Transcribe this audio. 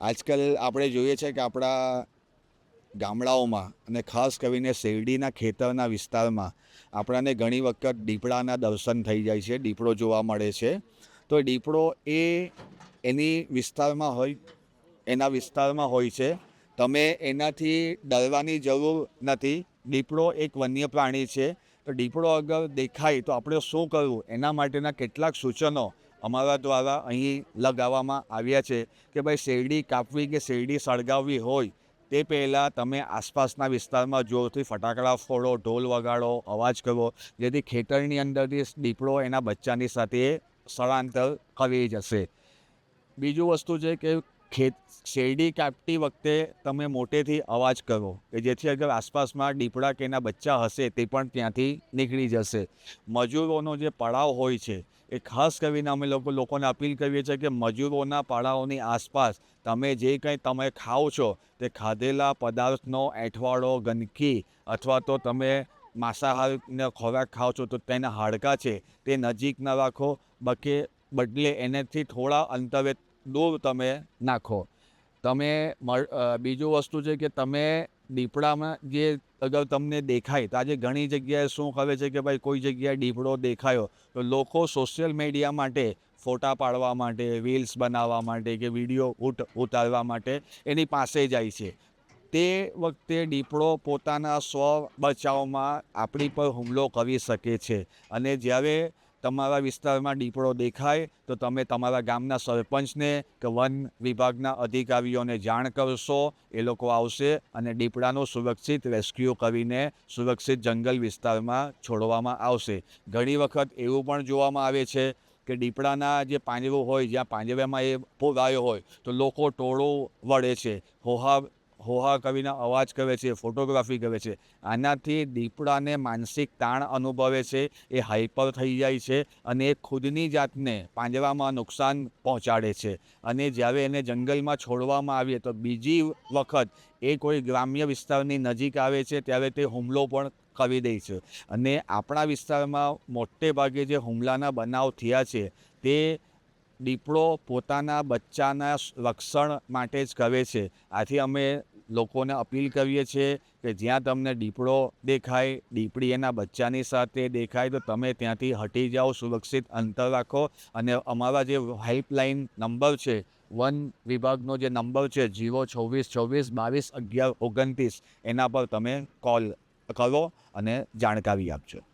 આજકાલ આપણે જોઈએ છે કે આપણા ગામડાઓમાં અને ખાસ કરીને શેરડીના ખેતરના વિસ્તારમાં આપણાને ઘણી વખત દીપડાના દર્શન થઈ જાય છે, દીપડો જોવા મળે છે. તો દીપડો એ એની વિસ્તારમાં હોય, એના વિસ્તારમાં હોય છે. તમે એનાથી ડરવાની જરૂર નથી. દીપડો એક વન્ય પ્રાણી છે. તો દીપડો અગર દેખાય તો આપણે શું કરવું? એના માટેના કેટલાક સૂચનો અમારા દ્વારા અહીં લગાવવામાં આવ્યા છે કે ભાઈ શેરડી કાપવી કે શેરડી સળગાવવી હોય, તે પહેલાં તમે આસપાસના વિસ્તારમાં જોરથી ફટાકડા ફોડો, ઢોલ વગાડો, અવાજ કરો જેથી ખેતરની અંદરથી દીપડો એના બચ્ચાની સાથે સ્થળાંતર કરી જશે. બીજું વસ્તુ છે કે ખેત, શેરડી કાપતી વખતે તમે મોટેથી અવાજ કરો કે જેથી અગર આસપાસમાં દીપડા કે એના બચ્ચા હશે તે પણ ત્યાંથી નીકળી જશે. મજૂરોનો જે પડાવ હોય છે, એ ખાસ કરીને અમે લોકો, લોકોને અપીલ કરીએ છીએ કે મજૂરોના પડાવોની આસપાસ તમે જે કંઈ તમે ખાઓ છો, તે ખાધેલા પદાર્થનો એઠવાડો, ગંદકી અથવા તો તમે માંસાહારને ખોરાક ખાઓ છો તો તેના હાડકાં છે તે નજીક ન રાખો, બકે, બદલે એનાથી થોડા અંતરે દૂર તમે નાખો. તમે બીજું વસ્તુ છે કે તમે દીપડામાં જે અગર તમને દેખાય, તો આજે ઘણી જગ્યાએ શું કરે છે કે ભાઈ કોઈ જગ્યાએ દીપડો દેખાયો, તો લોકો સોશિયલ મીડિયા માટે ફોટા પાડવા માટે રીલ્સ બનાવવા માટે કે વીડિયો ઉટ, ઉતારવા માટે એની પાસે જાય છે. તે વખતે દીપડો પોતાના સ્વ બચાવમાં આપણી પર હુમલો કરી શકે છે. અને જ્યારે તમારા વિસ્તારમાં દીપડો દેખાય, તો તમે તમારા ગામના સરપંચને કે વન વિભાગના અધિકારીઓને જાણ કરશો, એ લોકો આવશે અને દીપડાનો સુરક્ષિત રેસ્ક્યુ કરીને સુરક્ષિત જંગલ વિસ્તારમાં છોડવામાં આવશે. ઘણી વખત એવું પણ જોવામાં આવે છે કે દીપડાના જે પાંજરું હોય, જ્યાં પાંજરામાં એ પુરાયો હોય, તો લોકો ટોળો વળે છે. હોહા હોહા કરીને અવાજ કરે છે, ફોટોગ્રાફી કરે છે. આનાથી દીપડાને માનસિક તાણ અનુભવે છે, એ હાઈપર થઈ જાય છે અને એ ખુદની જાતને પાંજરામાં નુકસાન પહોંચાડે છે. અને જ્યારે એને જંગલમાં છોડવામાં આવીએ તો બીજી વખત એ કોઈ ગ્રામ્ય વિસ્તારની નજીક આવે છે, ત્યારે તે હુમલો પણ કરી દે છે. અને આપણા વિસ્તારમાં મોટે ભાગે જે હુમલાના બનાવ થયા છે, તે દીપડો પોતાના બચ્ચાના રક્ષણ માટે જ કરે છે. આથી અમે લોકોને અપીલ કરીએ છીએ કે જ્યાં તમને દીપડો દેખાય, દીપડી એના બચ્ચાની સાથે દેખાય, તો તમે ત્યાંથી હટી જાઓ, સુરક્ષિત અંતર રાખો. અને અમારા જે હેલ્પલાઇન નંબર છે, વન વિભાગનો જે નંબર છે, જીરો છવ્વીસ છવ્વીસ બાવીસ અગિયાર ઓગણત્રીસ, એના પર તમે કોલ કરો અને જાણકારી આપજો.